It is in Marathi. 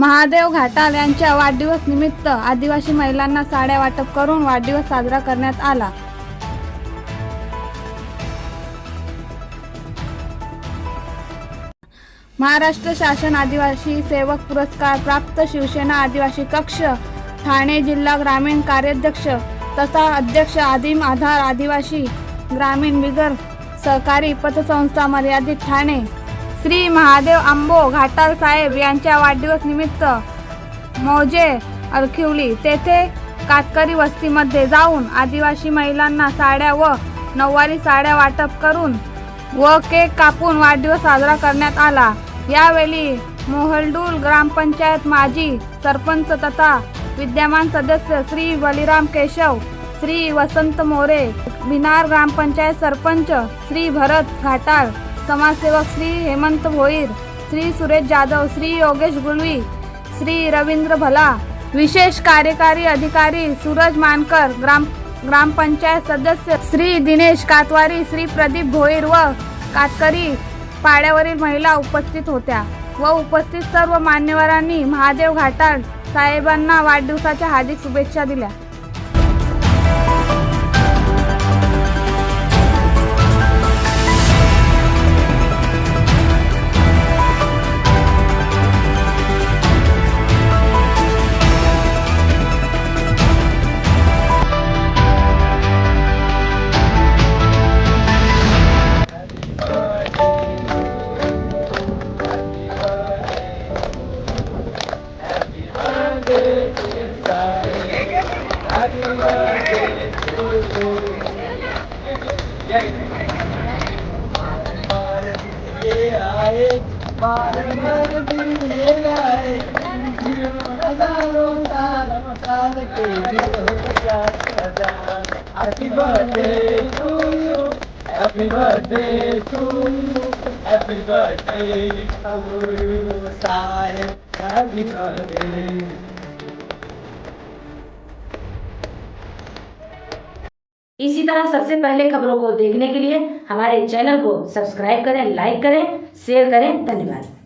महादेव घाटाल यांच्या वाढदिवस निमित्त आदिवासी महिलांना साड्या वाटप करून वाढदिवस साजरा करण्यात आला. महाराष्ट्र शासन आदिवासी सेवक पुरस्कार प्राप्त शिवसेना आदिवासी कक्ष ठाणे जिल्हा ग्रामीण कार्याध्यक्ष तथा अध्यक्ष आदिम आधार आदिवासी ग्रामीण बिगर सहकारी पतसंस्था मर्यादित ठाणे श्री महादेव आंबो घाटाल साहेब यांच्या वाढदिवस निमित्त मौजे अरखिवली. तेथे कातकरी वस्तीमध्ये जाऊन आदिवासी महिलांना साड्या व नऊवारी साड्या वाटप करून व केक कापून वाढदिवस साजरा करण्यात आला. यावेळी मोहलडूल ग्रामपंचायत माजी सरपंच तथा विद्यमान सदस्य श्री बलिराम केशव श्री वसंत मोरे बिनार ग्रामपंचायत सरपंच श्री भरत घाटाळ समाजसेवक श्री हेमंत भोईर श्री सुरेश जाधव श्री योगेश गुलवी श्री रवींद्र भला विशेष कार्यकारी अधिकारी सूरज मानकर ग्राम ग्रामपंचायत सदस्य श्री दिनेश कातवारी श्री प्रदीप भोईर व कातकरी पाड्यावरील महिला उपस्थित होत्या व उपस्थित सर्व मान्यवरांनी महादेव घाटाळ साहेबांना वाढदिवसाच्या हार्दिक शुभेच्छा दिल्या. Happy birthday to you. Happy birthday to you. Happy birthday to you. Happy birthday. इसी तरह सबसे पहले खबरों को देखने के लिए हमारे चैनल को सब्सक्राइब करें लाइक करें शेयर करें। धन्यवाद।